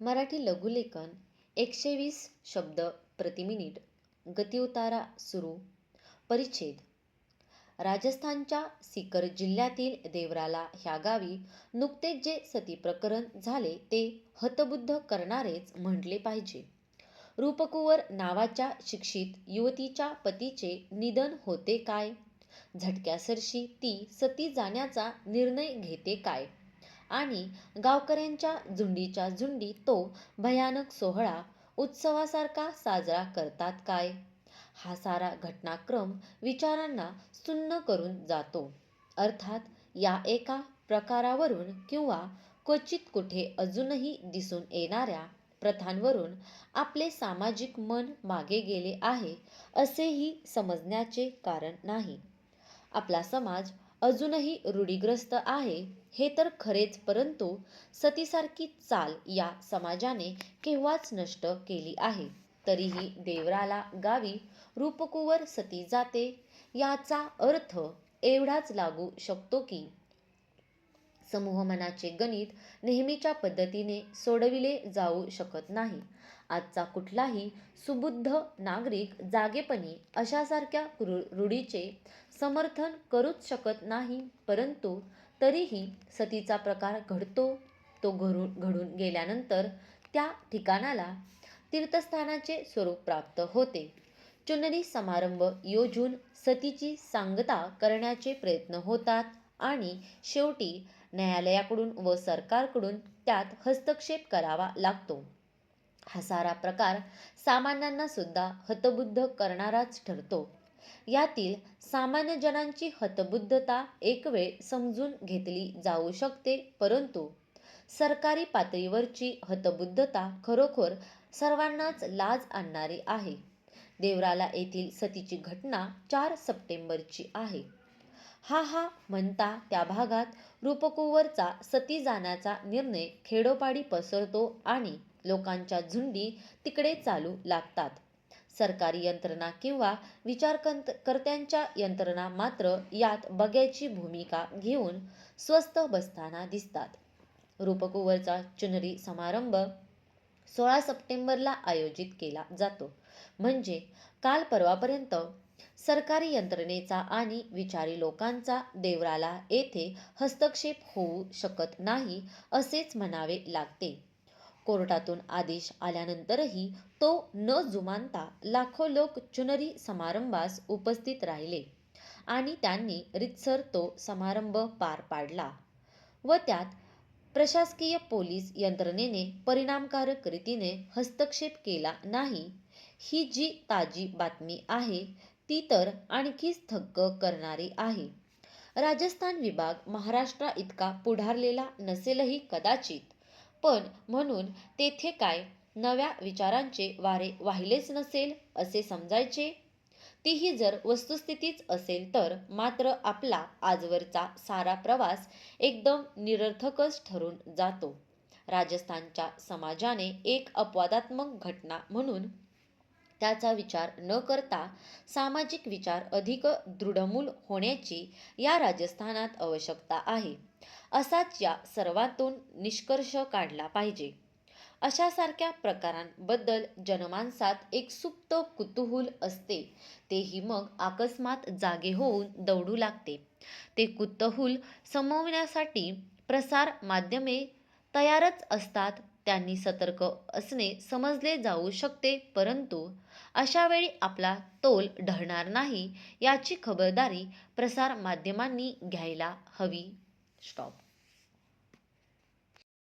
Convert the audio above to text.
मराठी लघुलेखन एकशे वीस शब्द प्रति मिनिट गतिउतारा सुरू परिच्छेद. राजस्थानच्या सीकर जिल्ह्यातील देवराला ह्या गावी नुकतेच जे सती प्रकरण झाले ते हतबुद्ध करणारेच म्हटले पाहिजे. रूपकुवर नावाच्या शिक्षित युवतीच्या पतीचे निधन होते काय? झटक्यासरशी ती सती जाण्याचा निर्णय घेते काय? आणि गावकऱ्यांच्या झुंडीच्या झुंडी तो भयानक सोहळा उत्सवासारखा साजरा करतात काय? हा सारा घटनाक्रम विचारांना सुन्न करून जातो. अर्थात या एका प्रकारावरून किंवा क्वचित कुठे अजूनही दिसून येणाऱ्या प्रथांवरून आपले सामाजिक मन मागे गेले आहे असेही समजण्याचे कारण नाही. आपला समाज अजूनही रूढीग्रस्त आहे. हे तर खरेच परंतु सतीसारखी चाल या समाजाने केव्हाच नष्ट केली आहे? तरीही देवराला गावी रूपकुवर सती जाते. याचा अर्थ एवढाच लागू शकतो की समूहमनाचे गणित नेहमीच्या पद्धतीने सोडविले जाऊ शकत नाही. आजचा कुठलाही सुबुद्ध नागरिक जागेपणी अशासारख्या रूढीचे समर्थन करूच शकत नाही. परंतु तरीही सतीचा प्रकार घडतो. तो घडून घडून गेल्यानंतर त्या ठिकाणाला तीर्थस्थानाचे स्वरूप प्राप्त होते. चुनरी समारंभ योजून सतीची सांगता करण्याचे प्रयत्न होतात आणि शेवटी न्यायालयाकडून व सरकारकडून त्यात हस्तक्षेप करावा लागतो. हा सारा प्रकार सामान्यांना सुद्धा हतबुद्ध करणाराच ठरतो. यातील सामान्य जनांची हतबुद्धता एक वेळ समजून घेतली जाऊ शकते परंतु सरकारी पातळीवरची हतबुद्धता खरोखर सर्वांनाच लाज आणणारी आहे. देवराला येथील सतीची घटना चार सप्टेंबरची आहे. हा हा म्हणता त्या भागात रूपकुवरचा सती जाण्याचा निर्णय खेडोपाडी पसरतो आणि लोकांच्या झुंडी तिकडे चालू लागतात. सरकारी यंत्रणा किंवा विचारकर्त्यांच्या यंत्रणा मात्र यात बघ्याची भूमिका घेऊन स्वस्त बसताना दिसतात. रूपकुवरचा चुनरी समारंभ सोळा सप्टेंबरला आयोजित केला जातो. म्हणजे काल परवापर्यंत सरकारी यंत्रणेचा आणि विचारी लोकांचा देवराला येथे हस्तक्षेप होऊ शकत नाही असेच म्हणावे लागते. कोर्टातून आदेश आल्यानंतरही तो न जुमानता लाखो लोक चुनरी समारंभास उपस्थित राहिले आणि त्यांनी रितसर तो समारंभ पार पाडला व त्यात प्रशासकीय पोलीस यंत्रणेने परिणामकारक रीतीने हस्तक्षेप केला नाही. ही जी ताजी बातमी आहे ती तर आणखीच थक्क करणारी आहे. राजस्थान विभाग महाराष्ट्रा इतका पुढारलेला नसेलही कदाचित. पण म्हणून तेथे काय नव्या विचारांचे वारे वाहिलेच नसेल असे समजायचे? तीही जर वस्तुस्थितीच असेल तर मात्र आपला आजवरचा सारा प्रवास एकदम निरर्थकच ठरून जातो. राजस्थानच्या समाजाने एक अपवादात्मक घटना म्हणून त्याचा विचार न करता सामाजिक विचार अधिक दृढमूल होण्याची या राजस्थानात आवश्यकता आहे. असाच या सर्वातून निष्कर्ष काढला पाहिजे. अशासारख्या प्रकारांबद्दल जनमानसात एक सुप्त कुतूहूल असते. तेही मग अकस्मात जागे होऊन दौडू लागते. ते कुतूहूल समवण्यासाठी प्रसार माध्यमे तयारच असतात. त्यांनी सतर्क असणे समजले जाऊ शकते परंतु अशावेळी आपला तोल ढळणार नाही याची खबरदारी प्रसार माध्यमांनी घ्यायला हवी. स्टॉप.